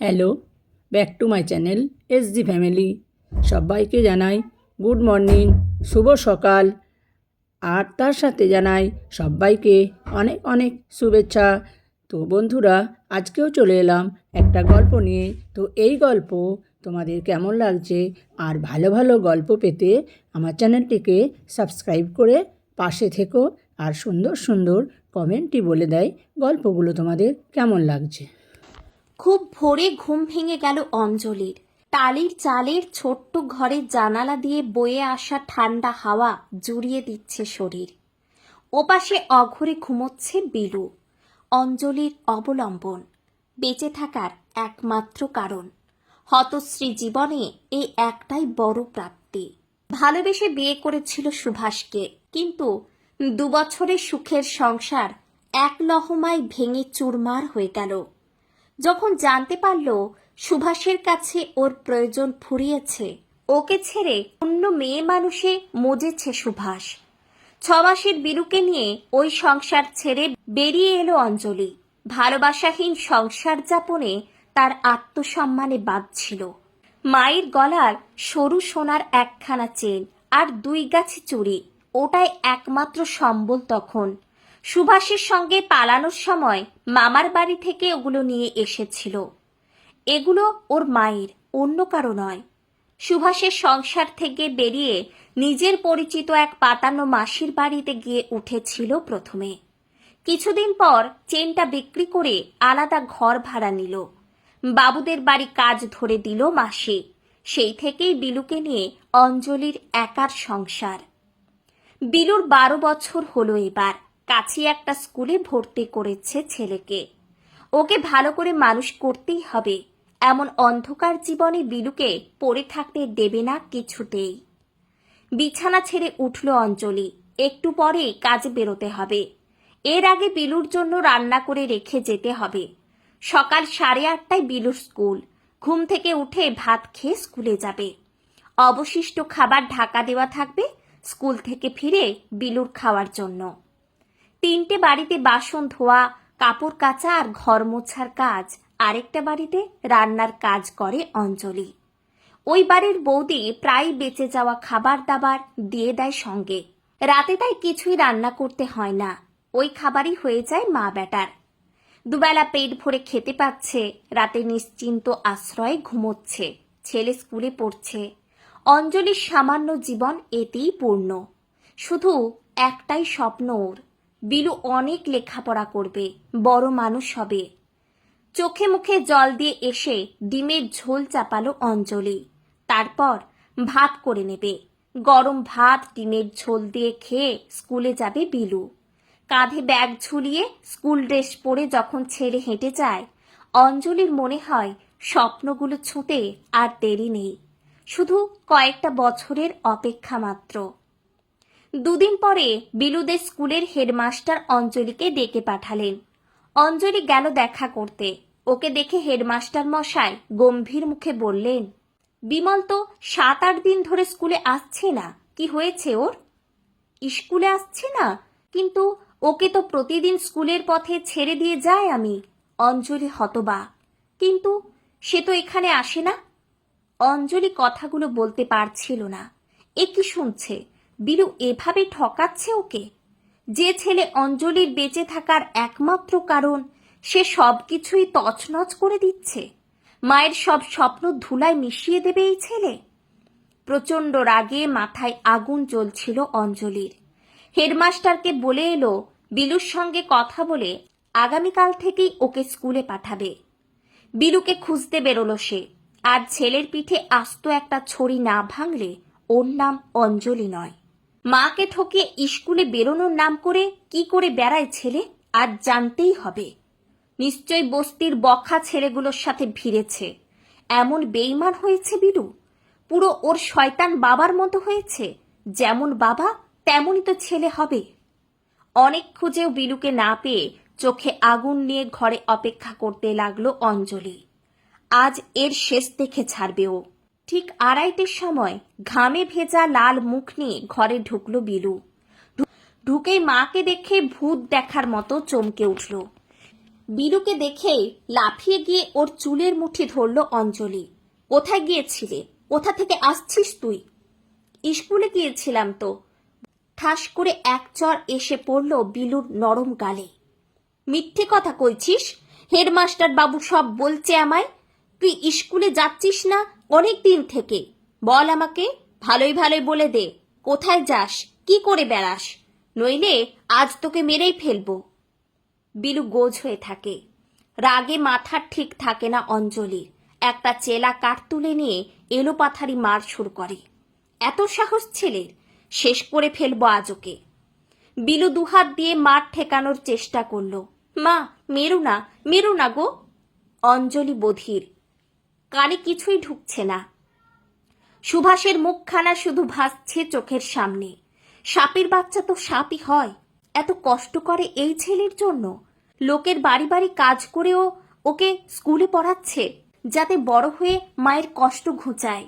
Hello back to my channel S G family সবাইকে জানাই good morning শুভ সকাল। আর তার সাথে জানাই সবাইকে অনেক অনেক শুভেচ্ছা। তো বন্ধুরা, আজকেও চলে এলাম একটা গল্প নিয়ে। তো এই গল্প তোমাদের কেমন লাগছে? আর ভালো ভালো গল্প পেতে আমার চ্যানেলটিকে সাবস্ক্রাইব করে পাশে থেকো। আর সুন্দর সুন্দর কমেন্টটি বলে দেয় গল্পগুলো তোমাদের কেমন লাগছে। খুব ভোরে ঘুম ভেঙে গেল অঞ্জলির। টালির চালের ছোট্ট ঘরের জানালা দিয়ে বয়ে আসা ঠান্ডা হাওয়া জুড়িয়ে দিচ্ছে শরীর। ওপাশে অঘরে ঘুমোচ্ছে বিলু। অঞ্জলির অবলম্বন, বেঁচে থাকার একমাত্র কারণ। হতশ্রী জীবনে এই একটাই বড় প্রাপ্তি। ভালোবেসে বিয়ে করেছিল সুভাষকে, কিন্তু দুবছরের সুখের সংসার এক লহমায় ভেঙে চুরমার হয়ে গেল। যখন জানতে পারল সুভাষের কাছে ওর প্রয়োজন ফুরিয়েছে, ওকে ছেড়ে অন্য মেয়ে মানুষে মজেছে সুভাষ। ছমাসের বিরুকে নিয়ে ওই সংসার ছেড়ে বেরিয়ে এলো অঞ্জলি। ভালোবাসাহীন সংসার যাপনে তার আত্মসম্মানে বাঁধছিল। মায়ের গলার সরু সোনার একখানা চেন আর দুই গাছি চুড়ি ওটাই একমাত্র সম্বল তখন। সুভাষের সঙ্গে পালানোর সময় মামার বাড়ি থেকে ওগুলো নিয়ে এসেছিল। এগুলো ওর মায়ের, অন্য কারও নয়। সুভাষের সংসার থেকে বেরিয়ে নিজের পরিচিত এক পাতানো মাসির বাড়িতে গিয়ে উঠেছিল প্রথমে। কিছুদিন পর চেনটা বিক্রি করে আলাদা ঘর ভাড়া নিল। বাবুদের বাড়ি কাজ ধরে দিল মাসি। সেই থেকেই বিলুকে নিয়ে অঞ্জলির একার সংসার। বিলুর বারো বছর হলো এবার। কাছে একটা স্কুলে ভর্তি করেছে ছেলেকে। ওকে ভালো করে মানুষ করতেই হবে। এমন অন্ধকার জীবনে বিলুকে পড়ে থাকতে দেবে না কিছুতেই। বিছানা ছেড়ে উঠল অঞ্জলি। একটু পরে কাজে বেরোতে হবে। এর আগে বিলুর জন্য রান্না করে রেখে যেতে হবে। সকাল সাড়ে আটটায় বিলুর স্কুল। ঘুম থেকে উঠে ভাত খেয়ে স্কুলে যাবে। অবশিষ্ট খাবার ঢাকা দেওয়া থাকবে স্কুল থেকে ফিরে বিলুর খাওয়ার জন্য। তিনটে বাড়িতে বাসন ধোয়া, কাপড় কাচা আর ঘর মোছার কাজ। আরেকটা বাড়িতে রান্নার কাজ করে অঞ্জলি। ওই বাড়ির বৌদি প্রায় বেঁচে যাওয়া খাবার দাবার দিয়ে দেয় সঙ্গে। রাতে তাই কিছুই রান্না করতে হয় না। ওই খাবারই হয়ে যায় মা বেটার দুবেলা পেট ভরে খেতে পাচ্ছে, রাতে নিশ্চিন্ত আশ্রয়ে ঘুমোচ্ছে, ছেলে স্কুলে পড়ছে। অঞ্জলির সামান্য জীবন এতেই পূর্ণ। শুধু একটাই স্বপ্ন ওর বিলু অনেক লেখাপড়া করবে, বড় মানুষ হবে। চোখে মুখে জল দিয়ে এসে ডিমের ঝোল চাপালো অঞ্জলি। তারপর ভাত করে নেবে। গরম ভাত ডিমের ঝোল দিয়ে খেয়ে স্কুলে যাবে বিলু। কাঁধে ব্যাগ ঝুলিয়ে স্কুল ড্রেস পরে যখন ছেড়ে হেঁটে যায়, অঞ্জলির মনে হয় স্বপ্নগুলো ছুঁতে আর দেরি নেই। শুধু কয়েকটা বছরের অপেক্ষা মাত্র। দুদিন পরে বিলুদের স্কুলের হেডমাস্টার অঞ্জলিকে ডেকে পাঠালেন। অঞ্জলি গেল দেখা করতে। ওকে দেখে হেডমাস্টার মশাই গম্ভীর মুখে বললেন, বিমল তো সাত আট দিন ধরে স্কুলে আসছে না। কি হয়েছে ওর? স্কুলে আসছে না, কিন্তু ওকে তো প্রতিদিন স্কুলের পথে ছেড়ে দিয়ে যায় আমি, অঞ্জলি হতবা। কিন্তু সে তো এখানে আসে না? অঞ্জলি কথাগুলো বলতে পারছিল না। এ কি শুনছে? বিলু এভাবে ঠকাচ্ছে ওকে? যে ছেলে অঞ্জলির বেঁচে থাকার একমাত্র কারণ, সে সব কিছুই তছনছ করে দিচ্ছে। মায়ের সব স্বপ্ন ধুলায় মিশিয়ে দেবে এই ছেলে? প্রচণ্ড রাগে মাথায় আগুন জ্বলছিল অঞ্জলির। হেডমাস্টারকে বলে এলো, বিলুর সঙ্গে কথা বলে আগামীকাল থেকেই ওকে স্কুলে পাঠাবে। বিলুকে খুঁজতে বেরোলো সে, আর ছেলের পিঠে আস্ত একটা ছড়ি না ভাঙলে ওর নাম অঞ্জলি নয়। মাকে ঠকে স্কুলে বেরোনোর নাম করে কি করে বেড়ায় ছেলে, আর জানতেই হবে। নিশ্চয় বস্তির বখা ছেলেগুলোর সাথে ভিড়েছে। এমন বেইমান হয়েছে বিলু। পুরো ওর শয়তান বাবার মতো হয়েছে। যেমন বাবা, তেমনই তো ছেলে হবে। অনেক খুঁজেও বিলুকে না পেয়ে চোখে আগুন নিয়ে ঘরে অপেক্ষা করতে লাগল অঞ্জলি। আজ এর শেষ দেখে ছাড়বে ও। ঠিক আড়াইটের সময় ঘামে ভেজা লাল মুখ নিয়ে ঘরে ঢুকলো বিলু। ঢু- ঢুকেই মাকে দেখে ভূত দেখার মতো চমকে উঠল। বিলুকে দেখে লাফিয়ে গিয়ে ওর চুলের মুঠি ধরল অঞ্জলি। কোথায় গিয়েছিলে? কোথা থেকে আসছিস তুই? স্কুলে গিয়েছিলাম তো। ঠাস করে এক চর এসে পড়ল বিলুর নরম গালে। মিথ্যে কথা কইছিস? হেডমাস্টার বাবু সব বলছে আমায়? তুই স্কুলে যাচ্ছিস না? অনেক দিন থেকে। বল আমাকে, ভালোই ভালোই বলে দে। কোথায় যাস? কি করে বেড়াস? নইলে আজ তোকে মেরেই ফেলব। বিলু গোজ হয়ে থাকে। রাগে মাথার ঠিক থাকে না অঞ্জলির একটা চেলা কাঠ তুলে নিয়ে এলোপাথারি মার শুরু করে। এত সাহস ছেলের, শেষ করে ফেলব আজ ওকে। বিলু দুহাত দিয়ে মার ঠেকানোর চেষ্টা করল। মা, মেরু না মেরু না গো। অঞ্জলি বধির। কানে কিছুই ঢুকছে না। সুভাষের মুখখানা শুধু ভাসছে চোখের সামনে। সাপের বাচ্চা তো সাপই হয়। এত কষ্ট করে এই ছেলের জন্য? লোকের বাড়ি বাড়ি কাজ করেও ওকে স্কুলে পড়াচ্ছে, যাতে বড় হয়ে মায়ের কষ্ট ঘুচায়।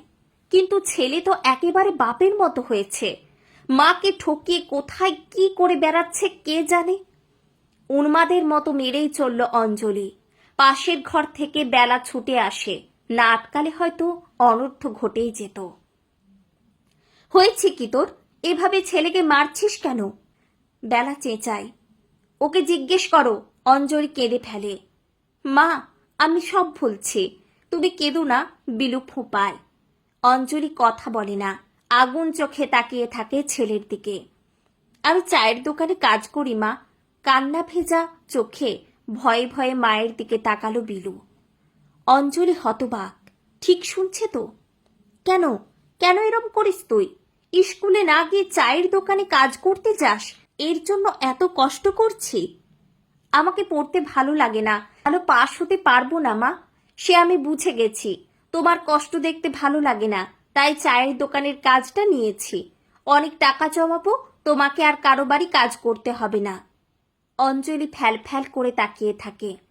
কিন্তু ছেলে তো একেবারে বাপের মতো হয়েছে। মাকে ঠকিয়ে কোথায় কি করে বেড়াচ্ছে কে জানে? উন্মাদের মতো মেরেই চলল অঞ্জলি। পাশের ঘর থেকে বেলা ছুটে আসে। না আটকালে হয়তো অনর্থ ঘটেই যেত। হয়েছে কি তোর? এভাবে ছেলেকে মারছিস কেন? বেলা চেঁচায়। ওকে জিজ্ঞেস করো, অঞ্জলি কেঁদে ফেলে। মা, আমি সব ভুলছি। তুমি কেঁদো না, বিলু ফোঁপায়। অঞ্জলি কথা বলে না, আগুন চোখে তাকিয়ে থাকে ছেলের দিকে। আমি চায়ের দোকানে কাজ করি মা। কান্না ভেজা চোখে ভয়ে ভয়ে মায়ের দিকে তাকালো বিলু। অঞ্জলি হতবাক। ঠিক শুনছে তো? কেন? কেন এরম করিস তুই? স্কুলে না গিয়ে চায়ের দোকানে কাজ করতে যাস? এর জন্য এত কষ্ট করছি? আমাকে পড়তে ভালো লাগে না। ভালো পাশ হতে পারব না, মা। সে আমি বুঝে গেছি। তোমার কষ্ট দেখতে ভালো লাগে না। তাই চায়ের দোকানের কাজটা নিয়েছি। অনেক টাকা জমাবো, তোমাকে আর কারও কাজ করতে হবে না। অঞ্জলি ফ্যাল ফ্যাল করে তাকিয়ে থাকে।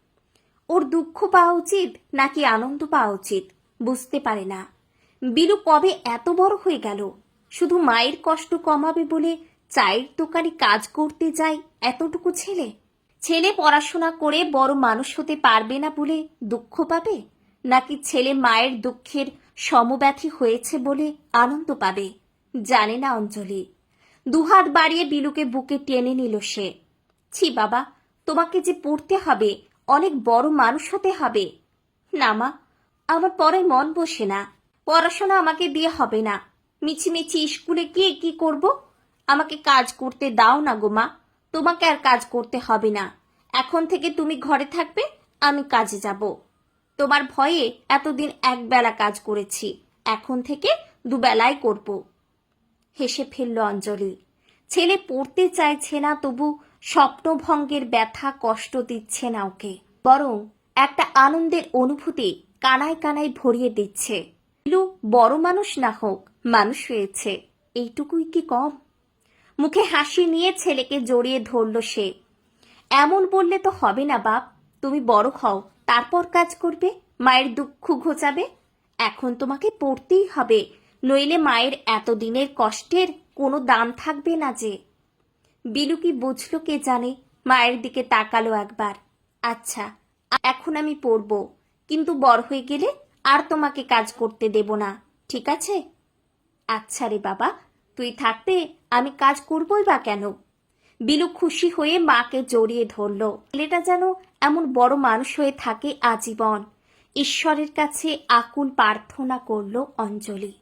ওর দুঃখ পাওয়া উচিত নাকি আনন্দ পাওয়া উচিত? বুঝতে পারে না। বিলু কবে এত বড় হয়ে গেল? শুধু মায়ের কষ্ট কমাবে বলে চায়ের দোকানে কাজ করতে যায় এতটুকু ছেলে? ছেলে পড়াশোনা করে বড় মানুষ হতে পারবে না বলে দুঃখ পাবে? নাকি ছেলে মায়ের দুঃখের সমব্যথী হয়েছে বলে আনন্দ পাবে? জানে না অঞ্জলি। দুহাত বাড়িয়ে বিলুকে বুকে টেনে নিল সে। ছি বাবা, তোমাকে যে পড়তে হবে অনেক বড় মানুষ হতে হবে। না মা, আমার পরে মন বসে না। পড়াশোনা আমাকে দিয়ে হবে না। মিছিমিছি স্কুলে গিয়ে কি করব? আমাকে কাজ করতে দাও না গো মা। তোমাকে আর কাজ করতে হবে না। এখন থেকে তুমি ঘরে থাকবে, আমি কাজে যাব। তোমার ভয়ে এতদিন একবেলা কাজ করেছি। এখন থেকে দুবেলাই করব। হেসে ফেলল অঞ্জলি। ছেলে পড়তে চাইছে না তবু স্বপ্নভঙ্গের ব্যথা কষ্ট দিচ্ছে না ওকে। বরং একটা আনন্দের অনুভূতি কানায় কানায় ভরিয়ে দিচ্ছে। লু বড় মানুষ না হোক, মানুষ হয়েছে। এইটুকুই কি কম? মুখে হাসি নিয়ে ছেলেকে জড়িয়ে ধরল সে। এমন বললে তো হবে না বাপ, তুমি বড় হও, তারপর কাজ করবে, মায়ের দুঃখ ঘোচাবে। এখন তোমাকে পড়তেই হবে, নইলে মায়ের এতদিনের কষ্টের কোনো দাম থাকবে না যে। বিলু কি বুঝলো কে জানে। মায়ের দিকে তাকালো একবার। আচ্ছা এখন আমি পড়ব। কিন্তু বড় হয়ে গেলে আর তোমাকে কাজ করতে দেব না, ঠিক আছে? আচ্ছা রে বাবা, তুই থাকতে আমি কাজ করবই বা কেন? বিলু খুশি হয়ে মাকে জড়িয়ে ধরল। ছেলেটা যেন এমন বড় মানুষ হয়ে থাকে আজীবন। ঈশ্বরের কাছে আকুল প্রার্থনা করল অঞ্জলি।